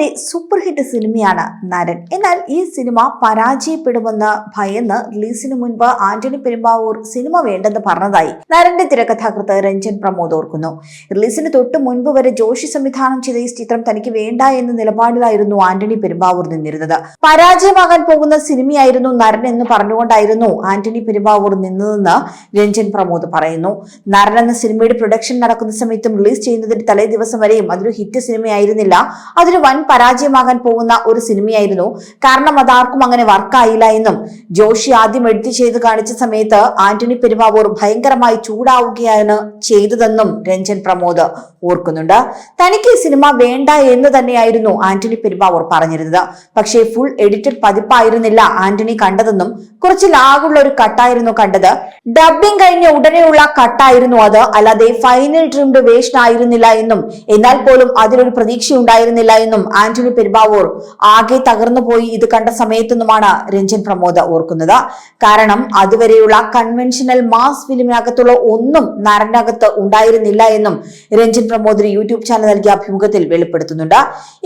മോഹൻലാലിന്റെ super hit സിനിമയാണ് നരൻ. എന്നാൽ ഈ സിനിമ പരാജയപ്പെടുമെന്ന് ഭയന്ന് റിലീസിന് മുൻപ് ആന്റണി പെരുമ്പാവൂർ സിനിമ വേണ്ടെന്ന് പറഞ്ഞതായി നരന്റെ തിരക്കഥാകൃത്ത് രഞ്ജൻ പ്രമോദ് ഓർക്കുന്നു. റിലീസിന് തൊട്ട് മുൻപ് വരെ ജോഷി സംവിധാനം ചെയ്ത ഈ ചിത്രം തനിക്ക് വേണ്ട എന്ന നിലപാടിലായിരുന്നു ആന്റണി പെരുമ്പാവൂർ നിന്നിരുന്നത്. പരാജയമാകാൻ പോകുന്ന സിനിമയായിരുന്നു നരൻ എന്ന് പറഞ്ഞുകൊണ്ടായിരുന്നു ആന്റണി പെരുമ്പാവൂർ നിന്നതെന്ന് രഞ്ജൻ പ്രമോദ് പറയുന്നു. നരൻ എന്ന സിനിമയുടെ പ്രൊഡക്ഷൻ നടക്കുന്ന സമയത്തും റിലീസ് ചെയ്യുന്നതിന്റെ തലേ ദിവസം വരെയും അതൊരു ഹിറ്റ് സിനിമയായിരുന്നില്ല. അതൊരു വൻ പരാജയമാകാൻ പോകുന്ന ഒരു സിനിമയായിരുന്നു. കാരണം അതാർക്കും അങ്ങനെ വർക്കായില്ല എന്നും ജോഷി ആദ്യം എഡിറ്റ് ചെയ്ത് കാണിച്ച സമയത്ത് ആന്റണി പെരുമാവൂർ ഭയങ്കരമായി ചൂടാവുകയാണ് ചെയ്തതെന്നും രഞ്ജൻ പ്രമോദ് ഓർക്കുന്നുണ്ട്. തനിക്ക് ഈ സിനിമ വേണ്ട എന്ന് തന്നെയായിരുന്നു ആന്റണി പെരുമാവൂർ പറഞ്ഞിരുന്നത്. പക്ഷേ ഫുൾ എഡിറ്റഡ് പതിപ്പായിരുന്നില്ല ആന്റണി കണ്ടതെന്നും കുറച്ച് ലാഗുള്ള ഒരു കട്ടായിരുന്നു കണ്ടത്. ഡബിംഗ് കഴിഞ്ഞ ഉടനെയുള്ള കട്ടായിരുന്നു അത്. അല്ലാതെ ഫൈനൽ ട്രിംഡ് വേഷൻ ആയിരുന്നില്ല എന്നും എന്നാൽ പോലും അതിലൊരു പ്രതീക്ഷ ഉണ്ടായിരുന്നില്ല എന്നും ആന്റണി പെരുമ്പാവൂർ ആകെ തകർന്നു പോയി ഇത് കണ്ട സമയത്തൊന്നുമാണ് രഞ്ജൻ പ്രമോദ് ഓർക്കുന്നത്. കാരണം അതുവരെയുള്ള കൺവെൻഷണൽ മാസ് ഫിലിമിനകത്തുള്ള ഒന്നും നരനകത്ത് ഉണ്ടായിരുന്നില്ല എന്നും രഞ്ജൻ പ്രമോദിന് യൂട്യൂബ് ചാനൽ നൽകിയ അഭിമുഖത്തിൽ വെളിപ്പെടുത്തുന്നുണ്ട്.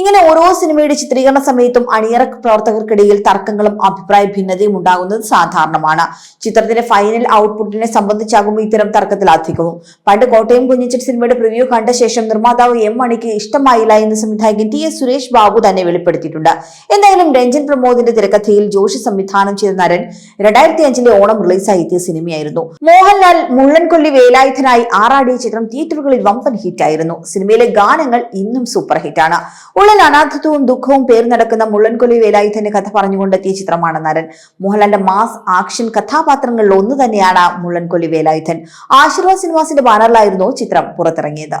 ഇങ്ങനെ ഓരോ സിനിമയുടെ ചിത്രീകരണ സമയത്തും അണിയറ പ്രവർത്തകർക്കിടയിൽ തർക്കങ്ങളും അഭിപ്രായ ഭിന്നതയും ഉണ്ടാകുന്നത് സാധാരണമാണ്. ചിത്രത്തിന്റെ ഫൈനൽ ഔട്ട്പുട്ടിനെ സംബന്ധിച്ചാകും ഇത്തരം തർക്കത്തിൽ അധികവും. പണ്ട് കോട്ടയം കുഞ്ഞിച്ചൻ സിനിമയുടെ പ്രിവ്യൂ കണ്ട ശേഷം നിർമ്മാതാവ് എം മണിക്ക് ഇഷ്ടമായില്ല എന്ന് സംവിധായകൻ ടി എസ് സുരേഷ് ബാബു തന്നെ വെളിപ്പെടുത്തിയിട്ടുണ്ട്. എന്തായാലും രഞ്ജൻ പ്രമോദിന്റെ തിരക്കഥയിൽ ജോഷി സംവിധാനം ചെയ്ത നരൻ രണ്ടായിരത്തി അഞ്ചിലെ ഓണം റിലീസായി എത്തിയ സിനിമയായിരുന്നു. മോഹൻലാൽ മുള്ളൻകൊല്ലി വേലായുധനായി ആറാടിയ ചിത്രം തിയേറ്ററുകളിൽ വമ്പൻ ഹിറ്റ് ആയിരുന്നു സിനിമയിലെ ഗാനങ്ങൾ ഇന്നും സൂപ്പർ ഹിറ്റാണ്. ഉള്ളിൽ അനാഥത്വവും ദുഃഖവും പേർ നടക്കുന്ന മുള്ളൻകൊല്ലി വേലായുധന്റെ കഥ പറഞ്ഞുകൊണ്ടെത്തിയ ചിത്രമാണ് നരൻ മോഹൻലാലിന്റെ മാസ് ആക്ഷൻ കഥാപാത്രങ്ങളിൽ ഒന്ന് തന്നെയാണ് മുള്ളൻകൊല്ലി വേലായുധൻ. ആശീർവാദ് സിനിമാസിന്റെ ബാനറിലായിരുന്നു ചിത്രം പുറത്തിറങ്ങിയത്.